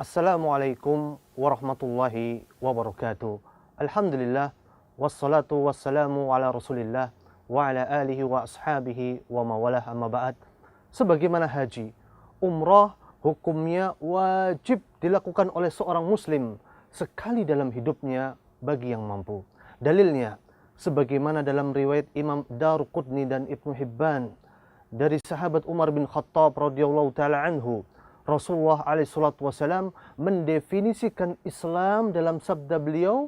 Assalamualaikum warahmatullahi wabarakatuh. Alhamdulillah wassalatu wassalamu ala Rasulillah wa ala alihi wa ashabihi wa mawalah amma ba'd. Sebagaimana haji, umrah hukumnya wajib dilakukan oleh seorang muslim sekali dalam hidupnya bagi yang mampu. Dalilnya sebagaimana dalam riwayat Imam Daruqutni dan Ibnu Hibban dari sahabat Umar bin Khattab radhiyallahu taala anhu Rasulullah wassalam mendefinisikan Islam dalam sabda beliau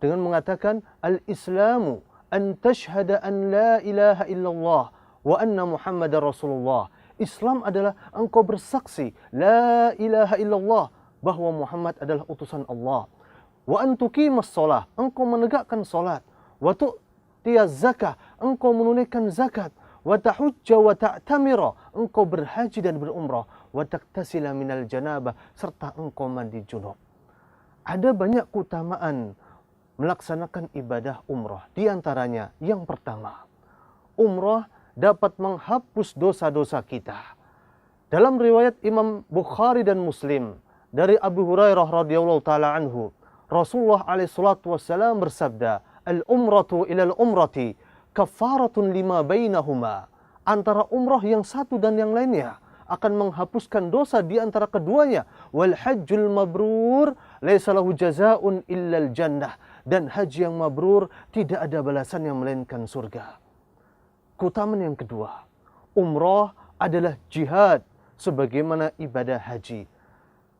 dengan mengatakan al-islamu an tashhada an la ilaha illallah wa anna muhammadar rasulullah. Islam adalah engkau bersaksi la ilaha illallah bahwa Muhammad adalah utusan Allah. Wa an tuqimas solah engkau menegakkan solat. Wa tu'tiyaz zakah engkau menunaikan zakat. Wa tahujja wa ta'tamira engkau berhaji dan berumrah wa taktasila minal janabah serta engkau mandi junub. Ada banyak keutamaan melaksanakan ibadah umrah. Di antaranya yang pertama umrah dapat menghapus dosa-dosa kita. Dalam riwayat Imam Bukhari dan Muslim dari Abu Hurairah radhiyallahu taala anhu Rasulullah alaihi salatu wasallam bersabda al umratu ila al umrati kafaratun lima bainahuma. Antara umrah yang satu dan yang lainnya akan menghapuskan dosa di antara keduanya. Wal hajjul mabrur laisa lahu jazaa'un illal jannah. Dan haji yang mabrur tidak ada balasan yang melainkan surga. Keutamaan yang kedua umrah adalah jihad sebagaimana ibadah haji.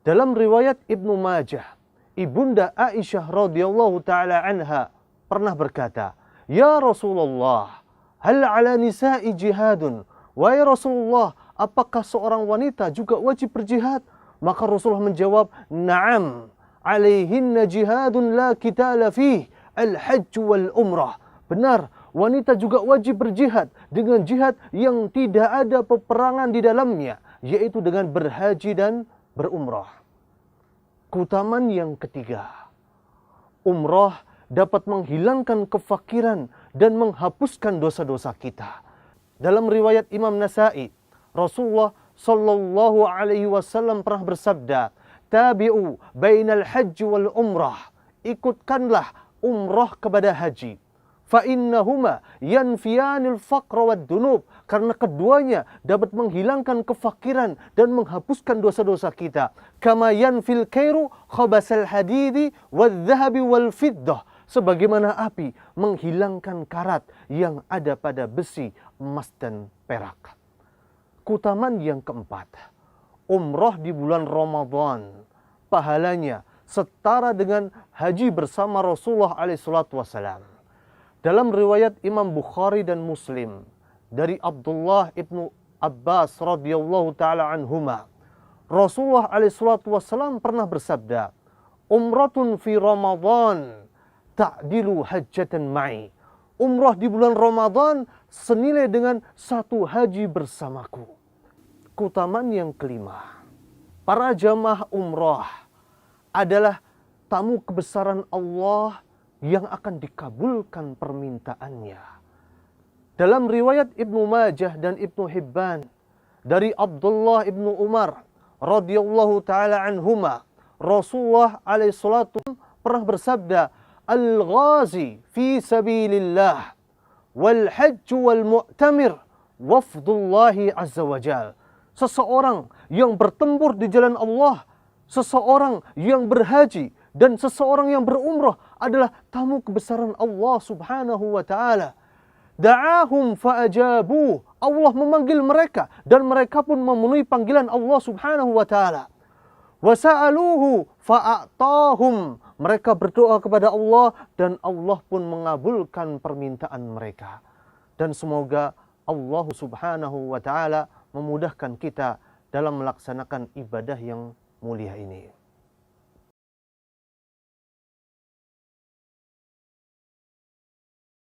Dalam riwayat Ibnu Majah ibunda Aisyah radhiyallahu taala anha pernah berkata Ya Rasulullah, hal ala nisa'i jihadun? Wahai Rasulullah, apakah seorang wanita juga wajib berjihad? Maka Rasulullah menjawab, Naam, alaihinna jihadun la kitala fih, al-hajj wal umrah. Benar, wanita juga wajib berjihad dengan jihad yang tidak ada peperangan di dalamnya, yaitu dengan berhaji dan berumrah. Keutamaan yang ketiga, umrah dapat menghilangkan kefakiran dan menghapuskan dosa-dosa kita. Dalam riwayat Imam Nasa'i, Rasulullah sallallahu alaihi wasallam pernah bersabda, "Tabi'u bainal haji wal umrah." Ikutkanlah umrah kepada haji. Fa innahuma yanfiyanil faqra wad dunub karena keduanya dapat menghilangkan kefakiran dan menghapuskan dosa-dosa kita. Kama yanfil kairu khabasal hadidi wal dhahabi wal fiddah sebagaimana api menghilangkan karat yang ada pada besi, emas dan perak. Kutaman yang keempat, umroh di bulan Ramadan, pahalanya setara dengan haji bersama Rasulullah SAW. Dalam riwayat Imam Bukhari dan Muslim dari Abdullah ibnu Abbas radhiyallahu taala anhuma, Rasulullah SAW pernah bersabda, Umratun fi Ramadan ta'dilu hajjatan ma'i. Umrah di bulan Ramadan senilai dengan satu haji bersamaku. Kutaman yang kelima. Para jamaah umrah adalah tamu kebesaran Allah yang akan dikabulkan permintaannya. Dalam riwayat Ibnu Majah dan Ibnu Hibban dari Abdullah Ibnu Umar radhiyallahu taala anhuma Rasulullah alaihi salatu pernah bersabda fi sabilillah wal hajj wal mu'tamir wafdullahi azza wajal seseorang yang bertempur di jalan Allah seseorang yang berhaji dan seseorang yang berumrah adalah tamu kebesaran Allah Subhanahu wa taala. Da'ahum fa'ajabu. Allah memanggil mereka dan mereka pun memenuhi panggilan Allah Subhanahu wa taala. Wasa'aluhu fa'atahum mereka berdoa kepada Allah dan Allah pun mengabulkan permintaan mereka. Dan semoga Allah Subhanahu wa taala memudahkan kita dalam melaksanakan ibadah yang mulia ini.